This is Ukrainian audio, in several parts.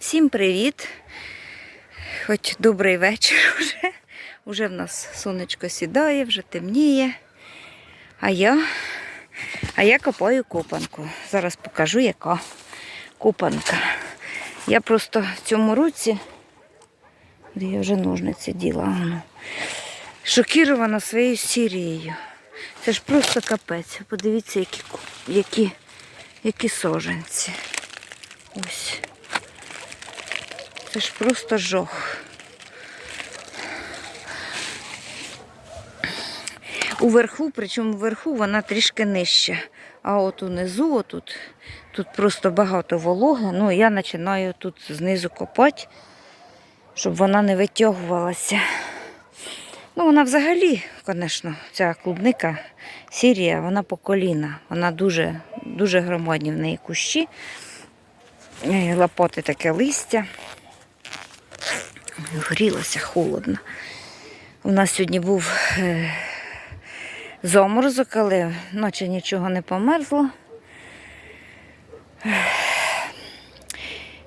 Всім привіт! Хоч добрий вечір вже. Уже в нас сонечко сідає, вже темніє. А я, а я копаю копанку. Зараз покажу, яка копанка. Я просто в цьому році, де я вже ножниці діла, шокірована своєю сірією. Це ж просто капець. Подивіться, які, які, які соженці. Ось. Це ж просто жох. Уверху, причому вверху вона трішки нижча. А от унизу, отут, тут просто багато вологи. Ну, я починаю тут знизу копати, щоб вона не витягувалася. Ну, вона взагалі, звісно, ця клубника сірія, вона по коліна. Вона дуже, дуже громадні в неї кущі. Е, Лопати таке листя. Грілося холодно. У нас сьогодні був е, заморозок, але наче нічого не померзло.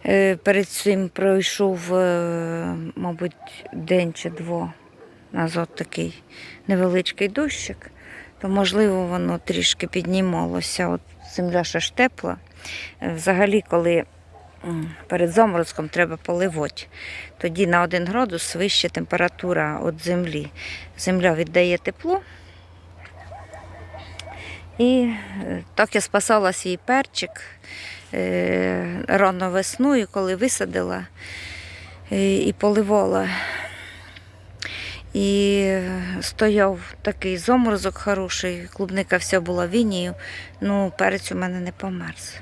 Е, Перед цим пройшов, е, мабуть, день чи два назад такий невеличкий дощик, то можливо воно трішки піднімалося. От земля ще ж тепла. Взагалі, коли перед заморозком треба поливати, тоді на 1 градус вища температура від землі. Земля віддає тепло. І е, так я спасала свій перчик е, рано весною, коли висадила е, і поливала. І стояв такий заморозок хороший, клубника вся була вінію, ну перець у мене не померз.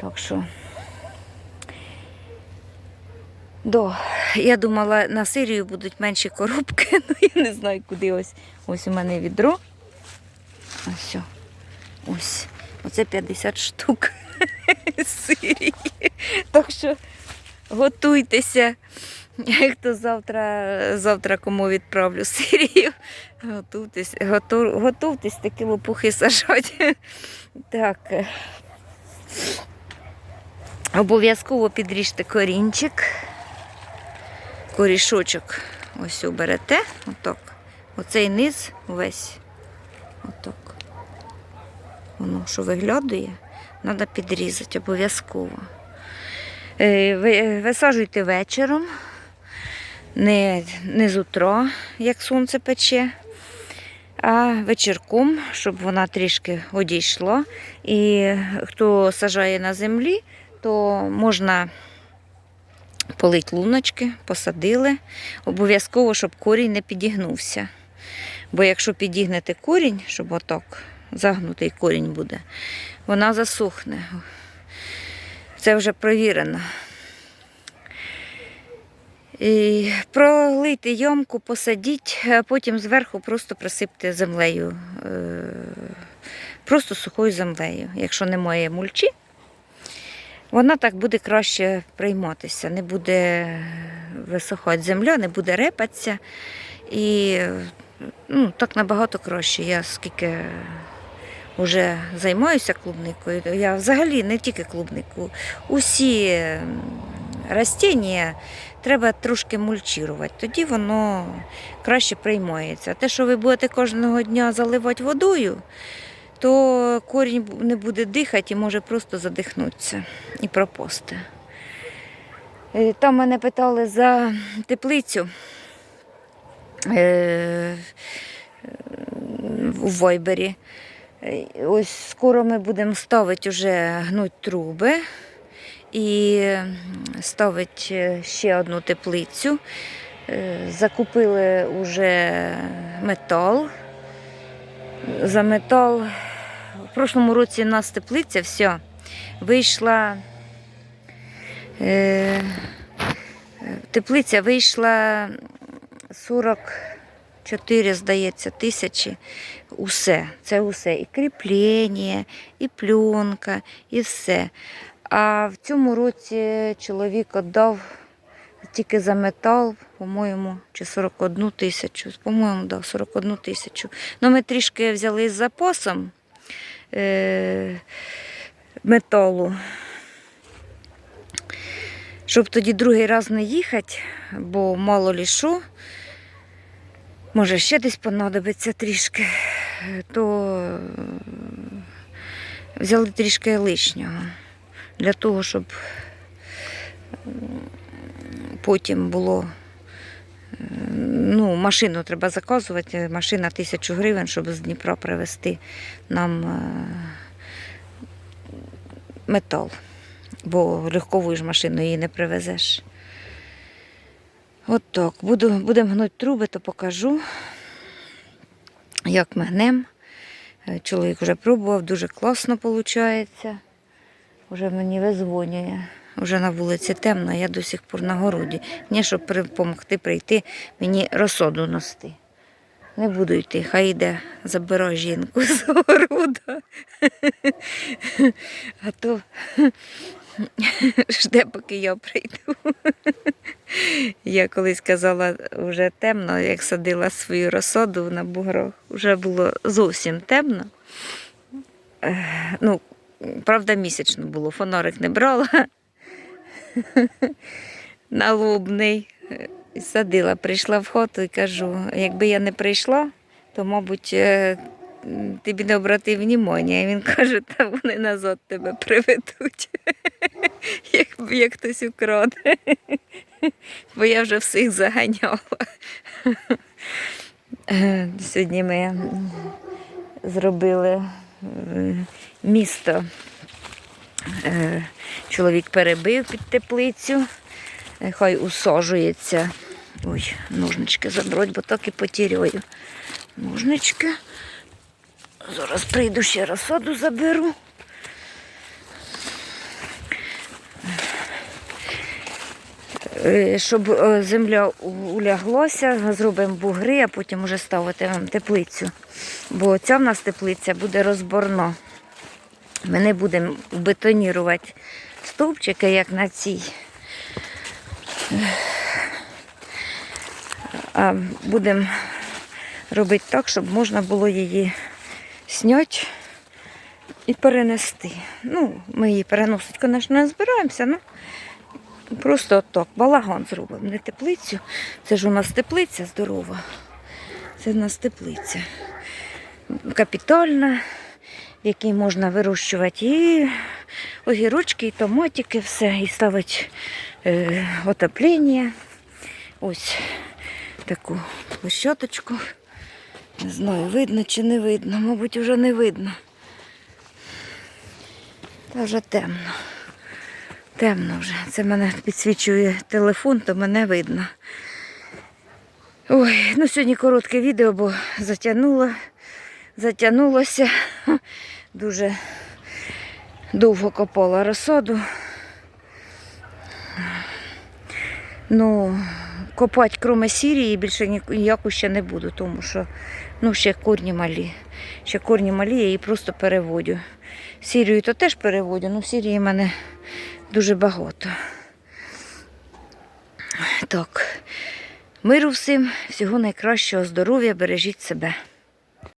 Так що. До. Я думала, на Сирію будуть менші коробки, ну я не знаю, куди ось. Ось у мене відро. Ось. Ось. Оце 50 штук Сирії. Так що готуйтеся. Хто завтра, завтра кому відправлю Сирію, готуйтесь, готу, готуйтесь такі лопухи сажати. Так. Обов'язково підріжте корінчик. Корішочок ось оберете. Отак. Оцей низ весь. Отак. Воно, що виглядає, треба підрізати обов'язково. Е, Висаджуйте вечором, не, не з утра, як сонце пече, а вечірком, щоб вона трішки одійшла. І хто сажає на землі, то можна полить луночки, посадили. Обов'язково, щоб корінь не підігнувся. Бо якщо підігнете корінь, щоб отак загнутий корінь буде, вона засохне. Це вже провірено. І пролийте ямку, посадіть, а потім зверху просто присипте землею, е, просто сухою землею. Якщо немає мульчі, вона так буде краще прийматися, не буде висохати земля, не буде репатися. І ну, так набагато краще. Я скільки вже займаюся клубникою, я взагалі не тільки клубнику, усі растіння треба трошки мульчувати, тоді воно краще приймається. Те, що ви будете кожного дня заливати водою, то корінь не буде дихати і може просто задихнутися і пропасти. Е, Там мене питали за теплицю. Е, у Вайбері. Е, Ось скоро ми будемо ставити вже гнуть труби і ставити ще одну теплицю. Е, Закупили вже метал. За метал в прошлому році у нас теплиця вся вийшла. Е, теплиця вийшла 44, здається, тисячі. Усе. Це усе. І кріплення, і пленка, і все. А в цьому році чоловік віддав тільки за метал, по-моєму, чи 41 тисячу. По-моєму, да, 41 тисячу. Ну, ми трішки взяли з запасом металу. щоб тоді другий раз не їхати, бо мало лі що, може ще десь понадобиться трішки, то е, взяли трішки лишнього для того, щоб потім було. Ну, машину треба заказувати, машина тисячу гривень, щоб з Дніпра привезти нам е, метал. Бо легковою ж машиною її не привезеш. От так. Буду, будемо гнути труби, то покажу, як ми гнем. Е, Чоловік вже пробував, дуже класно виходить. Вже мені визвонює. Вже на вулиці темно, я до сих пор на городі. Мені, щоб допомогти прийти, мені розсоду нести. Не буду йти, хай йде, забирай жінку з города. А то жде, поки я прийду. Я колись казала, вже темно, як садила свою розсоду на буграх, вже було зовсім темно. Е, Ну, правда, місячно було, фонарик не брала. Налобний. Садила, прийшла в хату і кажу, якби я не прийшла, то, мабуть, е, тобі не обратив внимання. І він каже, та вони назад тебе приведуть, як, як хтось украде. Бо я вже всіх заганяла. Е, Сьогодні ми зробили місто. Е, Чоловік перебив під теплицю, Е, хай усаджується. Ой, ножнички забрать, бо так і потіряю. Ножнички. Зараз прийду ще розсаду заберу. Е, Щоб земля уляглася, зробимо бугри, а потім вже ставитимемо теплицю. Бо ця в нас теплиця буде розборна. Ми не будемо бетонірувати стовпчики, як на цій. А будемо робити так, щоб можна було її зняти і перенести. Ну, ми її переносити, звісно, не збираємося, ну просто отак, балаган зробимо. Не теплицю. Це ж у нас теплиця здорова. Це в нас теплиця. Капітальна, в якій можна вирощувати і огірочки, і томатики, все, і ставити е, отоплення. Ось таку площадочку. Не знаю, видно чи не видно. Мабуть, вже не видно. Та вже темно. Темно вже. Це мене підсвічує телефон, то мене видно. Ой, ну сьогодні коротке відео, бо затягнуло, затягнулося. Дуже довго копала розсаду. Ну, копати кроме сірії більше ні- ніяку ще не буду, тому що ну, ще корні малі. Ще корні малі, я її просто переводю. Сірію то теж переводю, але сірії в мене дуже багато. Так, миру всім, всього найкращого, здоров'я, бережіть себе.